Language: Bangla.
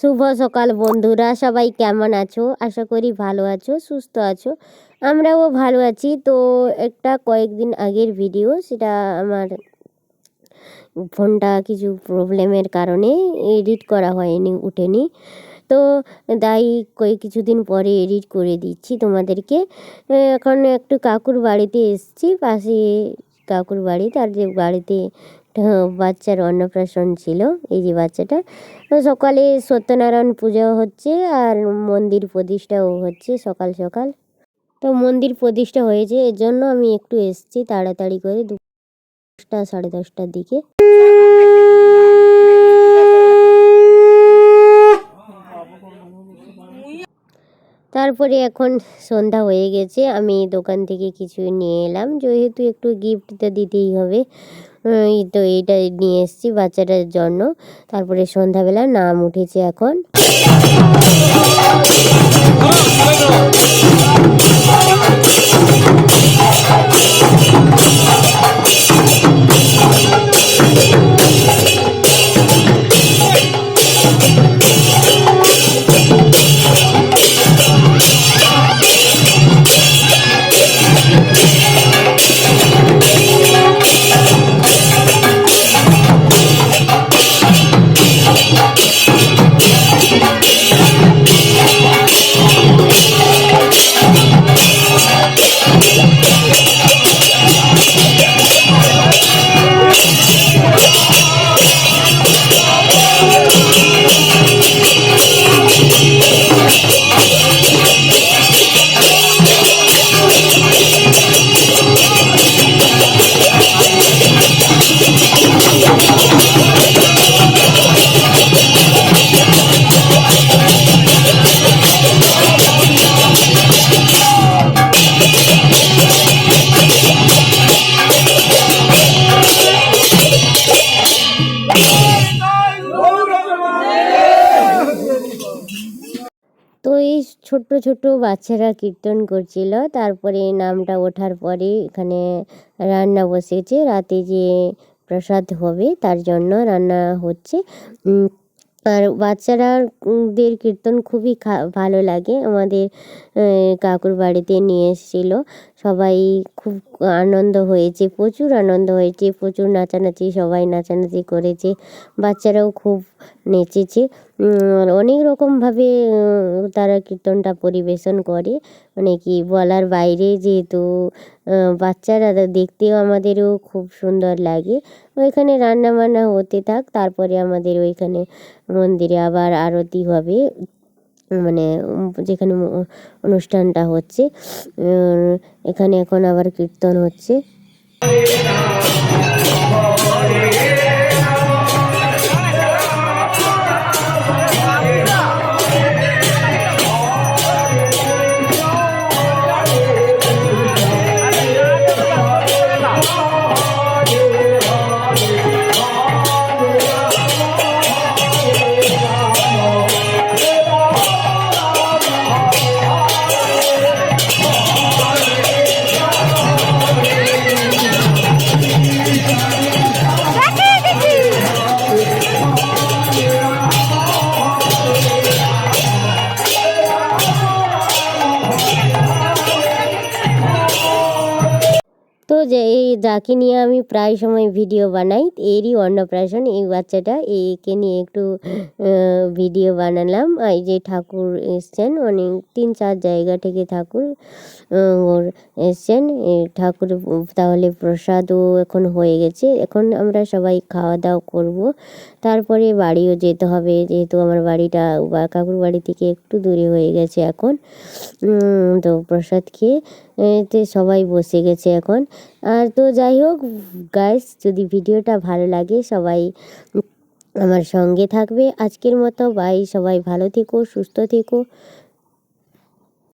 শুভ সকাল বন্ধুরা, সবাই কেমন আছো? আশা করি ভালো আছো, সুস্থ আছো। আমরাও ভালো আছি। তো একটা কয়েকদিন আগের ভিডিও সেটা আমার ফোনটা কিছু প্রবলেমের কারণে এডিট করা হয়নি, উঠেনি। তো তাই কয়েক কিছুদিন পরে এডিট করে দিচ্ছি তোমাদেরকে। এখন একটু কাকুর বাড়িতে এসছি, পাশে কাকুর বাড়ি, তার যে বাড়িতে বাচ্চার অন্নপ্রাশন ছিল, এই যে বাচ্চাটা। সকালে সত্যনারায়ণ পুজো হচ্ছে আর মন্দির প্রতিষ্ঠাও হচ্ছে সকাল সকাল। তো মন্দির প্রতিষ্ঠা হয়েছে, এর জন্য আমি একটু এসছি তাড়াতাড়ি করে দশটা সাড়ে দশটার দিকে। তারপরে এখন সন্ধ্যা হয়ে গেছে, আমি দোকান থেকে কিছু নিয়ে এলাম। যেহেতু একটু গিফটটা দিতেই হবে তো এইটা নিয়ে এসেছি বাচ্চাটার জন্য। তারপরে সন্ধ্যাবেলা নাম উঠেছে এখন। তো এই ছোট্ট ছোট্ট বাচ্চারা কীর্তন করছিল। তারপরে নামটা ওঠার পরে এখানে রান্না বসেছে রাতে যে প্রসাদ হবে তার জন্য রান্না হচ্ছে। আর বাচ্চারা উম, দের কীর্তন খুবই ভালো লাগে। আমাদের কাকুর বাড়িতে নিয়ে এসেছিল। সবাই খুব আনন্দ হয়েছে, প্রচুর আনন্দ হয়েছে, প্রচুর নাচানাচি, সবাই নাচানাচি করেছে, বাচ্চারাও খুব নেচেছে। অনেক রকমভাবে তারা কীর্তনটা পরিবেশন করে। মানে কি বলার বাইরে যেহেতু বাচ্চারা দেখতেও আমাদেরও খুব সুন্দর লাগে। ওইখানে রান্না বান্না হতে থাক, তারপরে আমাদের ওইখানে মন্দিরে আবার আরতি হবে। মানে যেখানে অনুষ্ঠানটা হচ্ছে এখানে এখন আবার কীর্তন হচ্ছে। যে এই যাকে নিয়ে আমি প্রায় সময় ভিডিও বানাই, এরই অন্নপ্রাশন এই বাচ্চাটা, একে নিয়ে একটু ভিডিও বানালাম। এই যে ঠাকুর এসছেন অনেক তিন চার জায়গা থেকে ঠাকুর ওর এসছেন। ঠাকুর, তাহলে প্রসাদও এখন হয়ে গেছে। এখন আমরা সবাই খাওয়া দাওয়া করব। তারপরে বাড়িও যেতে হবে, যেহেতু আমার বাড়িটা বা কাকুর বাড়ি থেকে একটু দূরে হয়ে গেছে এখন। তো প্রসাদ খেয়ে এতে সবাই বসে গেছে এখন। আর তো যাই হোক গাইস যদি ভিডিওটা ভালো লাগে, সবাই আমার সঙ্গে থাকবে। আজকের মতো বাই সবাই ভালো থেকো, সুস্থ থেকো।